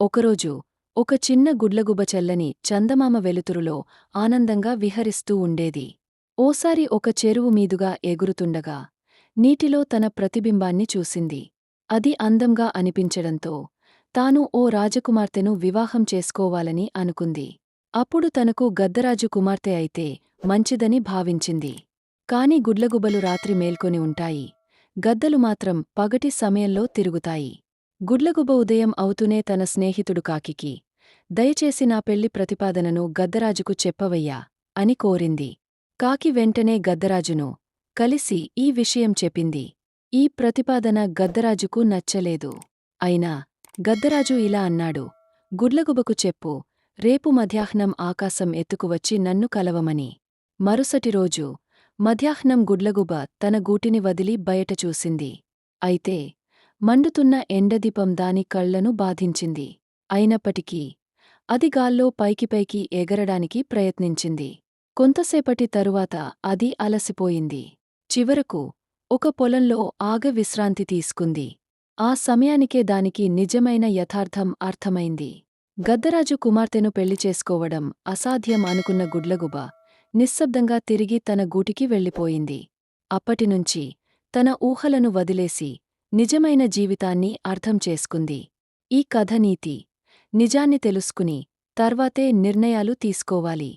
ఒకరోజు ఒక చిన్న గుడ్లగుబ చల్లని చందమామ వెలుతురులో ఆనందంగా విహరిస్తూ ఉండేది. ఓసారి ఒక చెరువు మీదుగా ఎగురుతుండగా నీటిలో తన ప్రతిబింబాన్ని చూసింది. అది అందంగా అనిపించడంతో తాను ఓ రాజకుమార్తెను వివాహం చేసుకోవాలని అనుకుంది. అప్పుడు తనకు గద్దరాజు కుమార్తె అయితే మంచిదని భావించింది. కాని గుడ్లగుబలు రాత్రి మేల్కొని ఉంటాయి. గద్దలు మాత్రం పగటి సమయంలో తిరుగుతాయి. గుడ్లగుబ ఉదయం అవుతూనే తన స్నేహితుడు కాకికి దయచేసి నా పెళ్ళి ప్రతిపాదనను గద్దరాజుకు చెప్పవయ్యా అని కోరింది. కాకి వెంటనే గద్దరాజును కలిసి ఈ విషయం చెప్పింది. ఈ ప్రతిపాదన గద్దరాజుకు నచ్చలేదు. అయినా గద్దరాజు ఇలా అన్నాడు గుడ్లగుబకు చెప్పు రేపు మధ్యాహ్నం ఆకాశం ఎత్తుకువచ్చి నన్ను కలవమని. మరుసటి రోజు మధ్యాహ్నం గుడ్లగుబ తన గూటిని వదిలి బయట చూసింది. అయితే మండుతున్న ఎండదీపం దాని కళ్ళను బాధించింది. అయినప్పటికీ అది గాల్లో పైకి పైకి ఎగరడానికి ప్రయత్నించింది. కొంతసేపటి తరువాత అది అలసిపోయింది. చివరకు ఒక పొలంలో ఆగ విశ్రాంతి తీసుకుంది. ఆ సమయానికే దానికి నిజమైన యథార్థం అర్థమైంది. గద్దరాజు కుమార్తెను పెళ్ళి చేసుకోవడం అసాధ్యం అనుకున్న గుడ్లగుబ నిశ్శబ్దంగా తిరిగి తన గూటికి వెళ్ళిపోయింది. అప్పటినుంచి తన ఊహలను వదిలేసి నిజమైన జీవితాన్ని అర్థం చేసుకుంది. ఈ కథ నీతి. నిజాన్ని తెలుసుకుని తర్వాతే నిర్ణయాలు తీసుకోవాలి.